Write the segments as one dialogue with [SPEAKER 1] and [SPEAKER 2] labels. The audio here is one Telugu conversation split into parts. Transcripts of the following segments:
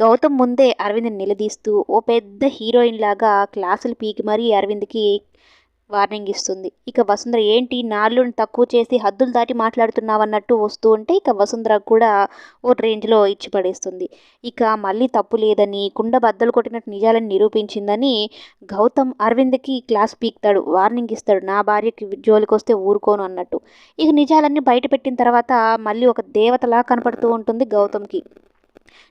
[SPEAKER 1] గౌతమ్ ముందే అరవింద్ని నిలదీస్తూ ఓ పెద్ద హీరోయిన్ లాగా క్లాసులు పీకి మరీ అరవింద్కి వార్నింగ్ ఇస్తుంది. ఇక వసుంధర ఏంటి నాళ్ళుని తక్కువ చేసి హద్దులు దాటి మాట్లాడుతున్నావన్నట్టు వస్తూ ఉంటే ఇక వసుంధర కూడా ఓ రేంజ్లో ఇచ్చి పడేస్తుంది ఇక మళ్ళీ తప్పు లేదని కుండ బద్దలు కొట్టినట్టు నిజాలని నిరూపించిందని గౌతమ్ అరవింద్కి క్లాస్ పీక్తాడు వార్నింగ్ ఇస్తాడు నా భార్యకి జోలికి వస్తే ఊరుకోను అన్నట్టు. ఇక నిజాలన్నీ బయట పెట్టిన తర్వాత మళ్ళీ ఒక దేవతలా కనపడుతూ ఉంటుంది గౌతమ్కి.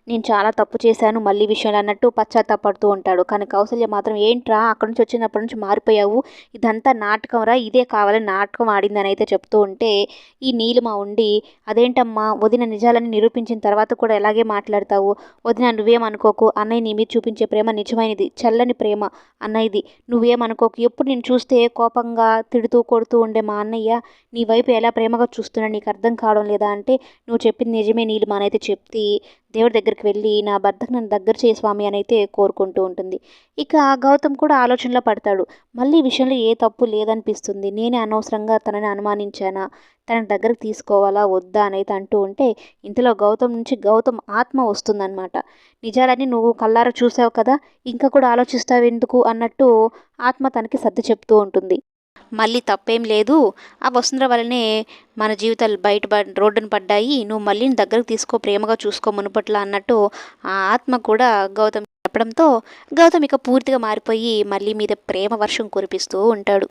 [SPEAKER 1] నేను చాలా తప్పు చేశాను మళ్ళీ విషయంలో అన్నట్టు పశ్చాత్తాపడుతూ ఉంటాడు. కానీ కౌసల్య మాత్రం ఏంట్రా అక్కడి నుంచి వచ్చినప్పటి నుంచి మారిపోయావు? ఇదంతా నాటకం రా ఇదే కావాలని నాటకం ఆడిందని అయితే చెప్తూ ఉంటే ఈ నీలిమ ఉండి అదేంటమ్మా వదిన నిజాలని నిరూపించిన తర్వాత కూడా ఎలాగే మాట్లాడతావు? వదిన నువ్వేమనుకోకు? అన్నయ్య నీ మీద చూపించే ప్రేమ నిజమైనది చల్లని ప్రేమ అన్నయ్యది. నువ్వేమనుకోకు? ఎప్పుడు నేను చూస్తే కోపంగా తిడుతూ కొడుతూ ఉండే మా అన్నయ్య నీ వైపు ఎలా ప్రేమగా చూస్తున్నా నీకు అర్థం కావడం లేదా అంటే నువ్వు చెప్పింది నిజమే నీలిమ అని అయితే చెప్తే దేవుడి దగ్గరికి వెళ్ళి నా భర్తకు నన్ను దగ్గర చేయ స్వామి అని అయితే కోరుకుంటూ ఉంటుంది. ఇక గౌతమ్ కూడా ఆలోచనలో పడతాడు. మళ్ళీ ఈ విషయంలో ఏ తప్పు లేదనిపిస్తుంది. నేనే అనవసరంగా తనని అనుమానించానా? తన దగ్గరకు తీసుకోవాలా? వద్దా? అని అయితే అంటూ ఉంటే ఇంతలో గౌతమ్ నుంచి గౌతమ్ ఆత్మ వస్తుందన్నమాట. నిజాలని నువ్వు కల్లారా చూసావు కదా? ఇంకా కూడా ఆలోచిస్తావు ఎందుకు అన్నట్టు ఆత్మ తనకి సర్ది చెప్తూ ఉంటుంది. మళ్ళీ తప్పేం లేదు. ఆ వసుంధర వల్లనే మన జీవితాలు బయట పడ్- రోడ్డున పడ్డాయి. నువ్వు మళ్ళీ దగ్గరకు తీసుకో ప్రేమగా చూసుకో మునుపట్ల అన్నట్టు ఆ ఆత్మ కూడా గౌతమ్ చెప్పడంతో గౌతమ్ ఇక పూర్తిగా మారిపోయి మళ్ళీ మీద ప్రేమ వర్షం కురిపిస్తూ ఉంటాడు.